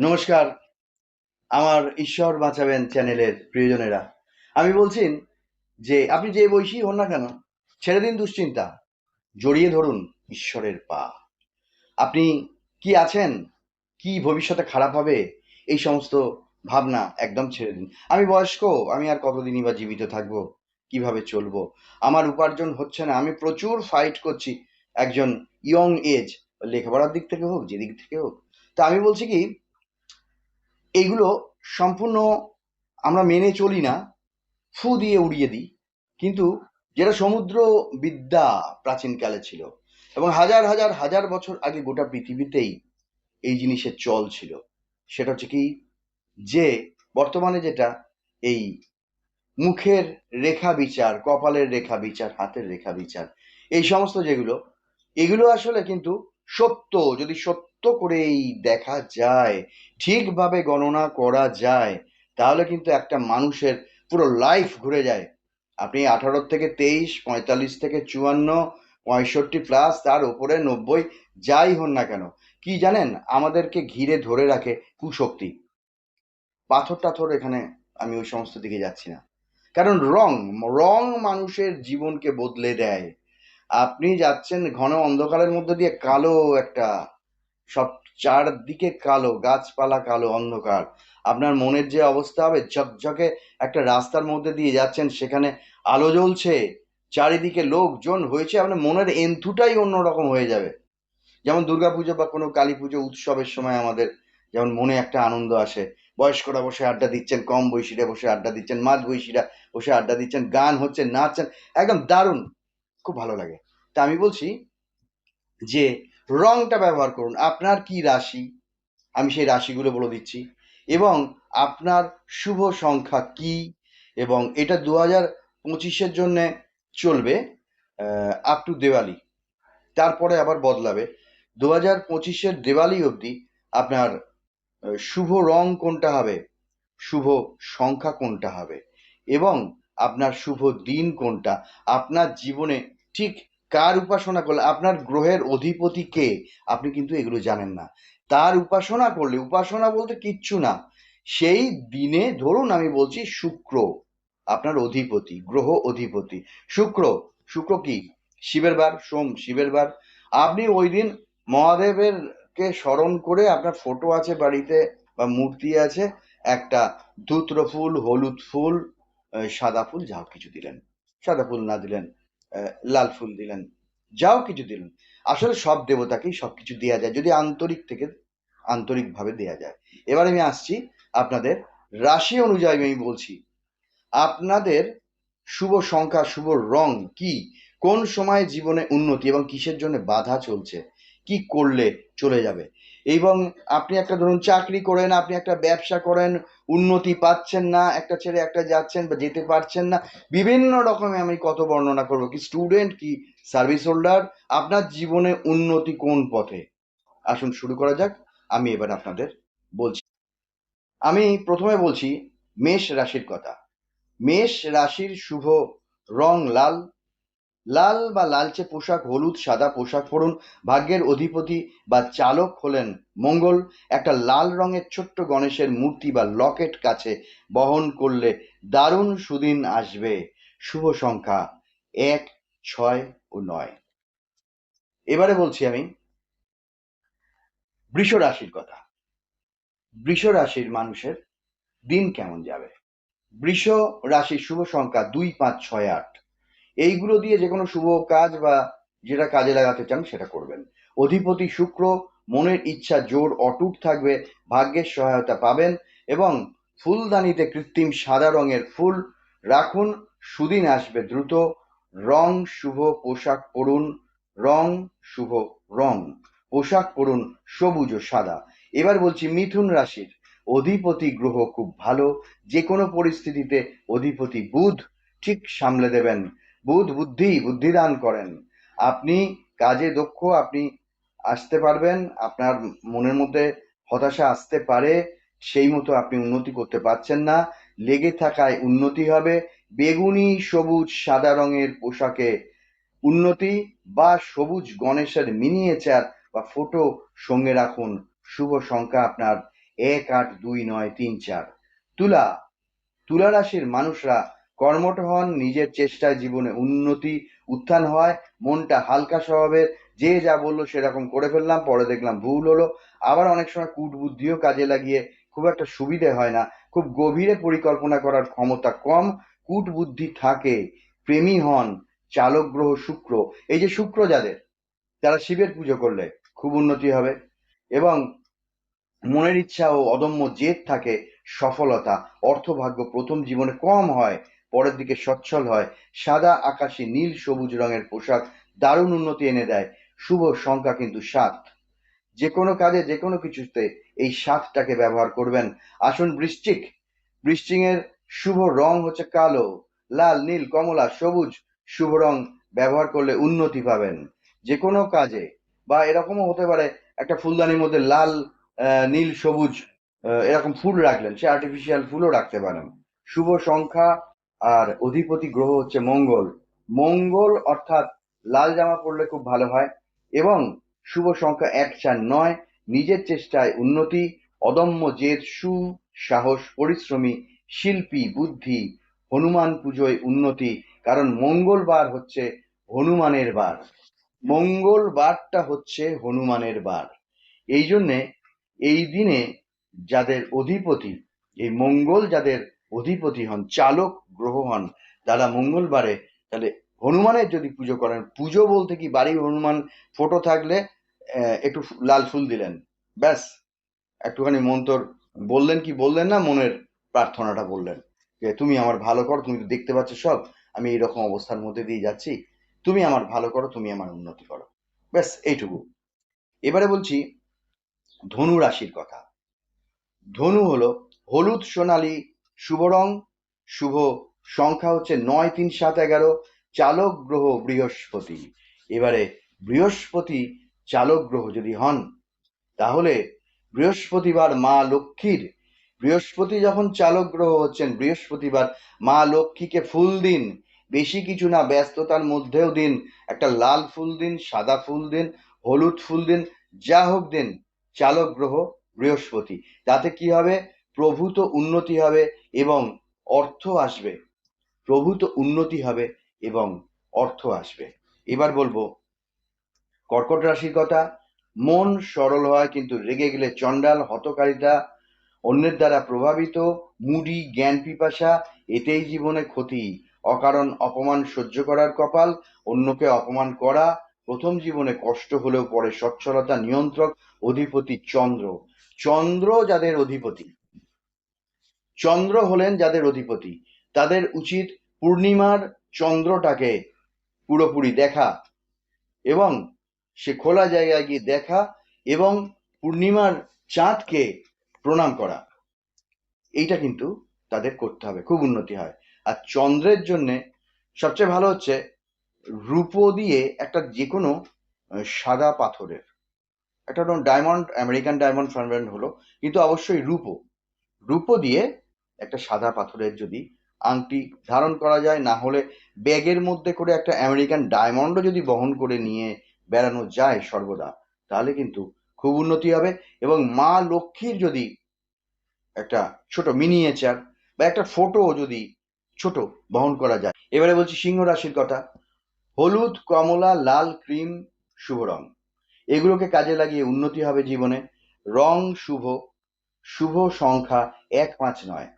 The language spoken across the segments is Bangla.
নমস্কার, আমার ঈশ্বর বাঁচাবেন চ্যানেলের প্রিয়জনেরা। আমি বলছি যে, আপনি যে বয়সী হন না কেন, ছেড়ে দিন দুশ্চিন্তা, জড়িয়ে ধরুন ঈশ্বরের পা। আপনি কি আছেন? কি ভবিষ্যতে খারাপ হবে? এই সমস্ত ভাবনা একদম ছেড়ে দিন। আমি বয়স্ক, আমি আর কতদিনই বা জীবিত থাকব? কীভাবে চলবো? আমার উপার্জন হচ্ছে না। আমি প্রচুর ফাইট করছি একজন ইয়ং এজ লেখাপড়ার দিক থেকে হোক, যেদিক থেকে হোক। তা আমি বলছি কি এগুলো সম্পূর্ণ আমরা মেনে চলি না, ফু দিয়ে উড়িয়ে দিই। কিন্তু যেটা সমুদ্র বিদ্যা প্রাচীনকালে ছিল এবং হাজার হাজার হাজার বছর আগে গোটা পৃথিবীতেই এই জিনিসের চল ছিল, সেটা হচ্ছে কি যে বর্তমানে যেটা এই মুখের রেখা বিচার, কপালের রেখা বিচার, হাতের রেখা বিচার, এই সমস্ত যেগুলো, এগুলো আসলে কিন্তু সত্য, যদি সত্য করেই দেখা যায়, ঠিকভাবে গণনা করা যায়, তাহলে কিন্তু একটা মানুষের পুরো লাইফ ঘুরে যায়। আপনি আঠারো থেকে তেইশ, পঁয়তাল্লিশ থেকে চুয়ান্ন, পঁয়ষট্টি প্লাস তার উপরে নব্বই, যাই হন না কেন। কি জানেন? আমাদেরকে ঘিরে ধরে রাখে কুশক্তি। পাথর টাথর এখানে আমি ওই সমস্ত দিকে যাচ্ছি না। কারণ রং রং মানুষের জীবনকে বদলে দেয়। আপনি যাচ্ছেন ঘন অন্ধকারের মধ্যে দিয়ে কালো একটা সব চারদিকে কালো, গাছপালা কালো, অন্ধকার। আপনার মনের যে অবস্থা হবে, ঝকঝকে একটা রাস্তার মধ্যে দিয়ে যাচ্ছেন, সেখানে আলো জ্বলছে, চারিদিকে লোকজন হয়েছে, আপনার মনের এন্থুটাই অন্যরকম হয়ে যাবে। যেমন দুর্গাপুজো বা কোনো কালী পুজো উৎসবের সময় আমাদের যেমন মনে একটা আনন্দ আসে। বয়স্করা বসে আড্ডা দিচ্ছেন, কম বয়সীরা বসে আড্ডা দিচ্ছেন, মাঝ বয়সীরা বসে আড্ডা দিচ্ছেন, গান হচ্ছে, নাচছেন, একদম দারুণ। খুব ভালো লাগে। তা আমি বলছি যে, রংটা ব্যবহার করুন। আপনার কি রাশি? আমি সেই রাশিগুলো বলে দিচ্ছি। এবং আপনার শুভ সংখ্যা কি? এবং এটা দু হাজার পঁচিশের জন্যে চলবে আপ টু দেওয়ালি তারপরে আবার বদলাবে। দু হাজার পঁচিশের দেওয়ালি অবধি আপনার শুভ রং কোনটা হবে? শুভ সংখ্যা কোনটা হবে? এবং আপনার শুভ দিন কোনটা? আপনার জীবনে ঠিক কার উপাসনা করলে? আপনার গ্রহের অধিপতি কে? আপনি কিন্তু এগুলো জানেন না। তার উপাসনা করলে, উপাসনা বলতে কিচ্ছু না। সেই দিনে ধরুন আমি বলছি শুক্র, আপনার অধিপতি, গ্রহ অধিপতি। শুক্র শুক্র কি? শিবের বার, সোম, শিবের বার। আপনি ওই দিন মহাদেবের কে স্মরণ করে আপনার ফটো আছে বাড়িতে বা মূর্তি আছে, একটা ধুত্র ফুল, হলুদ ফুল সাদা ফুল যাও কিছু দিলেন। সাদা ফুল না দিলেন। লাল ফুল দিলেন। যাও কিছু দিলেন আসলে সব দেবতাকেই সব কিছু দেওয়া যায়, যদি আন্তরিক থেকে আন্তরিকভাবে দেওয়া যায়। এবার আমি আসছি আপনাদের রাশি অনুযায়ী আমি বলছি। আপনাদের শুভ সংখ্যা, শুভ রং কি? কোন সময় জীবনে উন্নতি এবং কিসের জন্য বাধা চলছে? কি করলে চলে যাবে? এবং আপনি একটা ধরুন চাকরি করেন, আপনি একটা ব্যবসা করেন, উন্নতি পাচ্ছেন না, একটা ছেড়ে একটা যাচ্ছেন বা যেতে পারছেন না, বিভিন্ন রকমের আমি কত বর্ণনা করব কি স্টুডেন্ট কি সার্ভিস হোল্ডার আপনার জীবনে উন্নতি কোন পথে? আসুন শুরু করা যাক, আমি এবার আপনাদের বলছি। আমি প্রথমে বলছি, মেষ রাশির কথা। মেষ রাশির শুভ রং লাল লাল বা লালচে পোশাক, হলুদ, সাদা পোশাক পরুন। ভাগ্যের অধিপতি বা চালক হলেন মঙ্গল। একটা লাল রঙের ছোট্ট গণেশের মূর্তি বা লকেট কাছে বহন করলে দারুণ সুদিন আসবে। শুভ সংখ্যা এক, ছয় ও নয়। এবারে বলছি আমি, বৃষ রাশির কথা। বৃষ রাশির মানুষের দিন কেমন যাবে? বৃষ রাশির শুভ সংখ্যা দুই, পাঁচ, ছয়, আট। এইগুলো দিয়ে যে কোনো শুভ কাজ বা যেটা কাজে লাগাতে চান সেটা করবেন। অধিপতি শুক্র মনের ইচ্ছা জোর অটুট থাকবে, ভাগ্যের সহায়তা পাবেন এবং ফুলদানিতে কৃত্রিম সাদা রঙের ফুল রাখুন, সুদিন আসবে দ্রুত, রং শুভ পোশাক পরুন, রং শুভ রং, পোশাক পরুন, সবুজ ও সাদা। এবার বলছি মিথুন রাশির অধিপতি গ্রহ খুব ভালো যে কোনো পরিস্থিতিতে অধিপতি বুধ ঠিক সামলে দেবেন। বুধ বুদ্ধি, বুদ্ধিদান করেন। আপনি কাজে দক্ষ, আপনি আসতে পারবেন, আপনার মনের মধ্যে হতাশা আসতে পারে, সেই মতো আপনি উন্নতি করতে পারছেন না। লেগে থাকায় উন্নতি হবে। বেগুনি, সবুজ, সাদা রঙের পোশাকে উন্নতি বা সবুজ গণেশের মিনিয়েচার বা ফটো সঙ্গে রাখুন। শুভ সংখ্যা আপনার এক আট দুই নয় তিন চার। তুলা তুলা রাশির মানুষরা কর্মঠ হন, নিজের চেষ্টায় জীবনে উন্নতি, উত্থান হয়, মনটা হালকা স্বভাবের, যে যা বলল সেরকম করে ফেললাম, পরে দেখলাম ভুল হলো। আবার অনেক সময় কূট বুদ্ধিও কাজে লাগিয়ে খুব একটা সুবিধে হয় না। খুব গভীরে পরিকল্পনা করার ক্ষমতা কম কূট বুদ্ধি থাকে, প্রেমী হন, চালক গ্রহ শুক্র। এই যে শুক্র যাদের, তারা শিবের পুজো করলে খুব উন্নতি হবে এবং মনের ইচ্ছা ও অদম্য জেদ থাকে, সফলতা, অর্থভাগ্য প্রথম জীবনে কম হয়। পরের দিকে সচ্ছল হয়। সাদা আকাশি নীল সবুজ রঙের পোশাক দারুণ উন্নতি এনে দেয়। শুভ সংখ্যা কিন্তু সাত। যে কোনো কাজে, যে কোনো কিছুতে এই সাতটাকে ব্যবহার করবেন। আসুন বৃশ্চিক। বৃশ্চিকের শুভ রং হচ্ছে কালো। লাল, নীল, কমলা, সবুজ শুভ রং ব্যবহার করলে উন্নতি পাবেন। যে কোনো কাজে বা এরকমও হতে পারে একটা ফুলদানির মধ্যে লাল নীল, সবুজ এরকম ফুল রাখলেন, সে আর্টিফিশিয়াল ফুলও রাখতে পারেন। শুভ সংখ্যা আর অধিপতি গ্রহ হচ্ছে মঙ্গল। মঙ্গল অর্থাৎ লাল জামা পরলে খুব ভালো হয় এবং শুভ সংখ্যা এক চার নয়, নিজের চেষ্টায় উন্নতি, অদম্য জেদ সু সাহস পরিশ্রমী, শিল্পী, বুদ্ধি, হনুমান পুজোয় উন্নতি, কারণ মঙ্গলবার হচ্ছে হনুমানের বার। মঙ্গলবারটা হচ্ছে হনুমানের বার। এই জন্যে এই দিনে যাদের অধিপতি, এই মঙ্গল যাদের অধিপতি হন, চালক গ্রহ হন তারা মঙ্গলবারে, তাহলে হনুমানের যদি পুজো করেন, পুজো বলতে কি বাড়ি হনুমান ফটো থাকলে একটু লাল ফুল দিলেন, ব্যাস। একটুখানি মন্তর বললেন কি বললেন না, মনের প্রার্থনাটা বললেন। যে, তুমি আমার ভালো করো, তুমি তো দেখতে পাচ্ছ সব, আমি এইরকম অবস্থার মধ্যে দিয়ে যাচ্ছি, তুমি আমার ভালো করো, তুমি আমার উন্নতি করো। ব্যাস, এইটুকু। এবারে বলছি, ধনু রাশির কথা। ধনু হলো হলুদ সোনালী শুভ রং, শুভ সংখ্যা হচ্ছে নয়, তিন, সাত, এগারো, চালক গ্রহ বৃহস্পতি। এবারে বৃহস্পতি চালক গ্রহ যদি হন, তাহলে বৃহস্পতিবার মা লক্ষ্মীর। বৃহস্পতি যখন চালক গ্রহ হচ্ছেন, বৃহস্পতিবার মা লক্ষ্মীকে ফুল দিন। বেশি কিছু না, ব্যস্ততার মধ্যেও দিন। একটা লাল ফুল দিন, সাদা ফুল দিন, হলুদ ফুল দিন, যা হোক দিন, চালক গ্রহ বৃহস্পতি। তাতে কি হবে? প্রভূত উন্নতি হবে। এবং অর্থ আসবে। প্রভূত উন্নতি হবে এবং অর্থ আসবে। এবার বলব, কর্কট রাশির কথা, মন সরল হয় কিন্তু রেগে গেলে চণ্ডাল, হতকারিতা, অন্যের দ্বারা প্রভাবিত, মুডি, জ্ঞান পিপাসা, এতেই জীবনে ক্ষতি। অকারণ অপমান সহ্য করার কপাল, অন্যকে অপমান করা, প্রথম জীবনে কষ্ট হলেও পরে সচ্ছলতা নিয়ন্ত্রক, অধিপতি চন্দ্র। চন্দ্র যাদের অধিপতি। চন্দ্র হলেন যাদের অধিপতি। তাদের উচিত পূর্ণিমার চন্দ্রটাকে পুরোপুরি দেখা এবং সে খোলা জায়গায় গিয়ে দেখা এবং পূর্ণিমার চাঁদকে প্রণাম করা। এইটা কিন্তু তাদের করতে হবে, খুব উন্নতি হয়। আর চন্দ্রের জন্য সবচেয়ে ভালো হচ্ছে রূপো দিয়ে একটা যে কোনো সাদা পাথরের। একটা ডায়মন্ড আমেরিকান ডায়মন্ড ফার্মেন্ট হলো, কিন্তু অবশ্যই রূপো। রূপো দিয়ে একটা সাদা পাথরের যদি আংটি ধারণ করা যায়, না হলে ব্যাগের মধ্যে করে একটা আমেরিকান ডায়মন্ডও যদি বহন করে নিয়ে বেড়ানো যায় সর্বদা, তাহলে কিন্তু খুব উন্নতি হবে। এবং মা লক্ষ্মীর যদি একটা ছোট মিনিয়েচার বা একটা ফটো যদি ছোট বহন করা যায়। এবারে বলছি সিংহ রাশির কথা। হলুদ, কমলা, লাল, ক্রিম, শুভ রং। এগুলোকে কাজে লাগিয়ে উন্নতি হবে জীবনে। রং শুভ শুভ সংখ্যা এক পাঁচ নয়।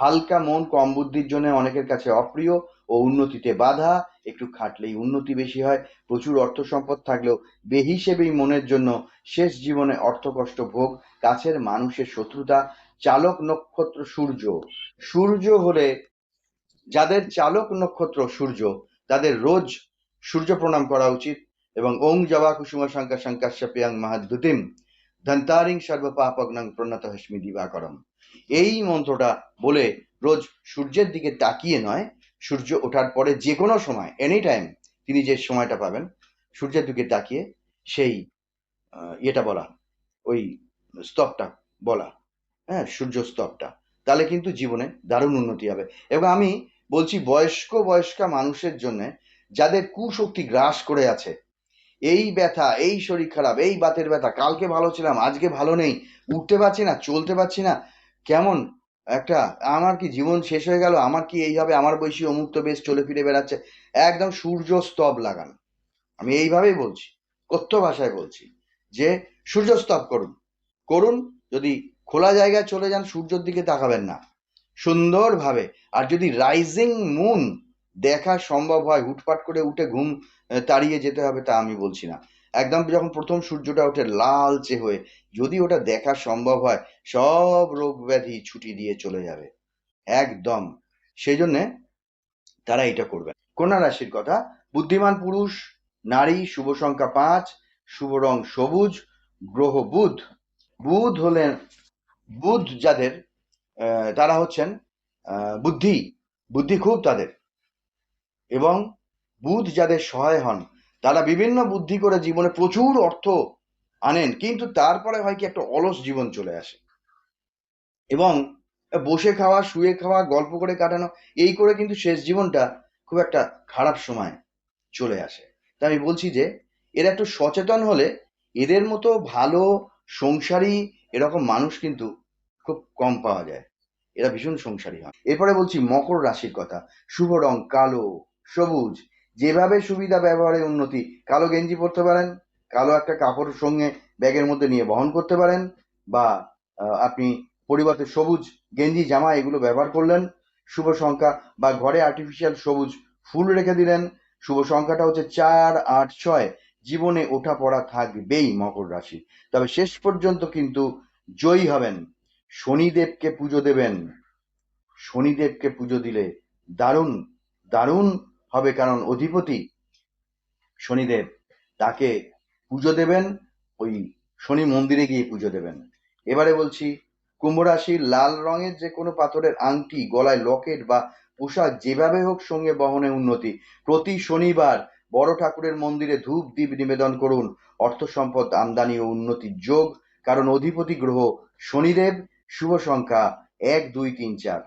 হালকা মন, কম বুদ্ধির জন্য অনেকের কাছে অপ্রিয় ও উন্নতিতে বাধা। একটু খাটলেই উন্নতি বেশি হয়। প্রচুর অর্থ সম্পদ থাকলেও বেহিসেবেই মনের জন্য শেষ জীবনে অর্থকষ্ট ভোগ। কাছের মানুষের শত্রুতা, চালক নক্ষত্র সূর্য। সূর্য হলে যাদের চালক নক্ষত্র সূর্য, তাদের রোজ সূর্য প্রণাম করা উচিত এবং ওং জবা কুসুম শঙ্কা শঙ্কাশ্যাপিয়াং মাহাদ্যুতিম ধন্তারিং সর্বপাপগ্নং প্রণত হস্মি দিবাকরম। এই মন্ত্রটা বলে রোজ সূর্যের দিকে তাকিয়ে নয়, সূর্য ওঠার পরে যে কোনো সময় এনি টাইম তিনি যে সময়টা পাবেন, সূর্যের দিকে তাকিয়ে সেই ইয়েটা বলা, ওই স্তবটা বলা হ্যাঁ সূর্য স্তবটা, তাহলে কিন্তু জীবনে দারুণ উন্নতি হবে। এবং আমি বলছি বয়স্ক, বয়স্কা মানুষের জন্য যাদের কুশক্তি গ্রাস করে আছে, এই ব্যথা, এই শরীর খারাপ, এই বাতের ব্যথা, কালকে ভালো ছিলাম, আজকে ভালো নেই, উঠতে পারছি না, চলতে পারছি না কেমন? একটা, আমার কি জীবন শেষ হয়ে গেল? আমার কি এইভাবে আমার বয়সী অমুক্ত বেশ চলে ফিরে বেড়াচ্ছে? একদম সূর্য স্তব লাগান। আমি এইভাবেই বলছি, কথ্য ভাষায় বলছি যে সূর্যস্তব করুন। করুন, যদি খোলা জায়গায় চলে যান, সূর্যের দিকে তাকাবেন না। সুন্দরভাবে, আর যদি রাইজিং মুন দেখা সম্ভব হয়, হুটপাট করে উঠে ঘুম তাড়িয়ে যেতে হবে, তা আমি বলছি না। একদম যখন প্রথম সূর্যটা ওঠে লালচে হয়ে, যদি ওটা দেখা সম্ভব হয়, সব রোগ ব্যাধি ছুটি দিয়ে চলে যাবে। একদম। সেই জন্যে তারা এটা করবে। কন্যা রাশির কথা, বুদ্ধিমান পুরুষ, নারী, শুভ সংখ্যা পাঁচ, শুভ রং সবুজ, গ্রহ বুধ। বুধ হলেন, বুধ যাদের তারা হচ্ছেন বুদ্ধি। বুদ্ধি খুব তাদের। এবং বুধ যাদের সহায় হন তারা বিভিন্ন বুদ্ধি করে জীবনে প্রচুর অর্থ আনেন, কিন্তু তারপরে হয় কি একটা অলস জীবন চলে আসে। এবং বসে খাওয়া, শুয়ে খাওয়া, গল্প করে কাটানো, এই করে কিন্তু শেষ জীবনটা খুব একটা খারাপ সময় চলে আসে। তা আমি বলছি যে, এরা একটু সচেতন হলে এদের মতো ভালো সংসারী এরকম মানুষ কিন্তু খুব কম পাওয়া যায়। এরা ভীষণ সংসারী হয়। এরপরে বলছি মকর রাশির কথা। শুভ রং কালো, সবুজ যেভাবে সুবিধা ব্যবহারে উন্নতি, কালো গেঞ্জি পরতে পারেন, কালো একটা কাপড় সঙ্গে ব্যাগের মধ্যে নিয়ে বহন করতে পারেন, বা আপনি পরিবর্তে সবুজ গেঞ্জি, জামা এগুলো ব্যবহার করলেন, শুভ সংখ্যা, বা ঘরে আর্টিফিশিয়াল সবুজ ফুল রেখে দিলেন, শুভ সংখ্যাটা হচ্ছে চার, আট, ছয়। জীবনে ওঠা পড়া থাকবেই মকর রাশি। তবে শেষ পর্যন্ত কিন্তু জয়ী হবেন। শনিদেবকে পুজো দেবেন। শনিদেবকে পুজো দিলে দারুণ দারুণ হবে কারণ অধিপতি শনিদেব তাকে পুজো দেবেন, ওই শনি মন্দিরে গিয়ে পুজো দেবেন। এবারে বলছি কুম্ভ রাশির লাল রঙের যে কোনো পাথরের আংটি, গলায় লকেট বা পোশাক যেভাবে হোক সঙ্গে বহনে উন্নতি। প্রতি শনিবার বড় ঠাকুরের মন্দিরে ধূপ দ্বীপ নিবেদন করুন। অর্থ সম্পদ, আমদানি ও উন্নতির যোগ, কারণ অধিপতি গ্রহ শনিদেব, শুভ সংখ্যা এক, দুই, তিন, চার।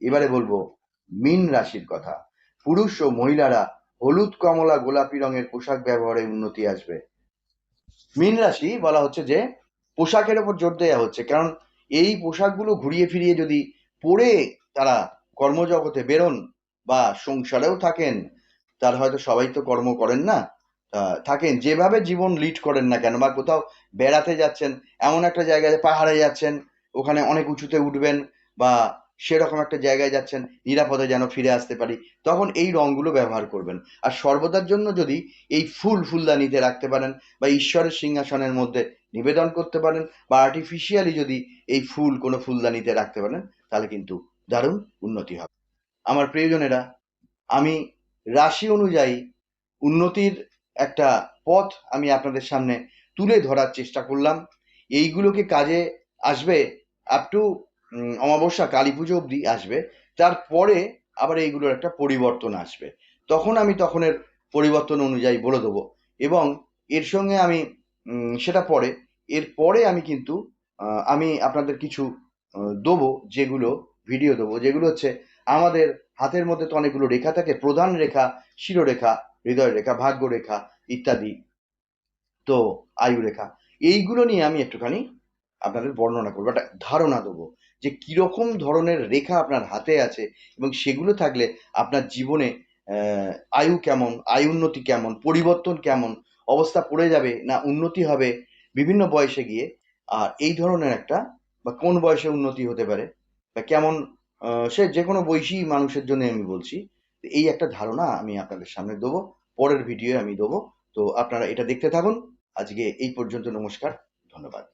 এবারে বলব, মীন রাশির কথা। পুরুষ ও মহিলারা হলুদ, কমলা, গোলাপি রঙের পোশাক ব্যবহারে উন্নতি আসবে। মীন রাশি বলা হচ্ছে যে, পোশাকের ওপর জোর দেওয়া হচ্ছে, কারণ এই পোশাকগুলো ঘুরিয়ে ফিরিয়ে যদি পরে তারা কর্মজগতে বেরোন বা সংসারেও থাকেন তার হয়তো সবাই তো কর্ম করেন না। থাকেন, যেভাবে জীবন লিড করেন না কেন, বা কোথাও বেড়াতে যাচ্ছেন, এমন একটা জায়গায় পাহাড়ে যাচ্ছেন, ওখানে অনেক উঁচুতে উঠবেন, বা সেরকম একটা জায়গায় যাচ্ছেন, নিরাপদে যেন ফিরে আসতে পারি, তখন এই রঙগুলো ব্যবহার করবেন। আর সর্বদার জন্য যদি এই ফুল ফুলদানিতে রাখতে পারেন বা ঈশ্বরের সিংহাসনের মধ্যে নিবেদন করতে পারেন বা আর্টিফিশিয়ালি যদি এই ফুল কোনো ফুলদানিতে রাখতে পারেন, তাহলে কিন্তু দারুণ উন্নতি হবে। আমার প্রিয়জনেরা, আমি রাশি অনুযায়ী উন্নতির একটা পথ আমি আপনাদের সামনে তুলে ধরার চেষ্টা করলাম। এইগুলোকে কাজে আসবে আপ টু অমাবস্যা, কালী পুজো অবধি আসবে। তারপরে আবার এইগুলোর একটা পরিবর্তন আসবে। তখন আমি তখনের পরিবর্তন অনুযায়ী বলে দেবো। এবং এর সঙ্গে আমি সেটা পরে, এর পরে আমি কিন্তু আমি আপনাদের কিছু দেবো, যেগুলো ভিডিও দেবো। যেগুলো হচ্ছে, আমাদের হাতের মধ্যে তো অনেকগুলো রেখা থাকে, প্রধান রেখা, শিরোরেখা, হৃদয় রেখা, ভাগ্য রেখা ইত্যাদি। তো, আয়ু রেখা। এইগুলো নিয়ে আমি একটুখানি আপনাদের বর্ণনা করব, একটা ধারণা দেবো। যে কীরকম ধরনের রেখা আপনার হাতে আছে এবং সেগুলো থাকলে আপনার জীবনে আয়ু কেমন, আয়ু উন্নতি কেমন, পরিবর্তন কেমন, অবস্থা পড়ে যাবে না উন্নতি হবে বিভিন্ন বয়সে গিয়ে, আর এই ধরনের একটা বা কোন বয়সে উন্নতি হতে পারে বা কেমন সে যে কোনো বয়সী মানুষের জন্য আমি বলছি এই একটা ধারণা আমি আপনাদের সামনে দেবো, পরের ভিডিও আমি দেবো, তো আপনারা এটা দেখতে থাকুন। আজকে এই পর্যন্ত নমস্কার, ধন্যবাদ।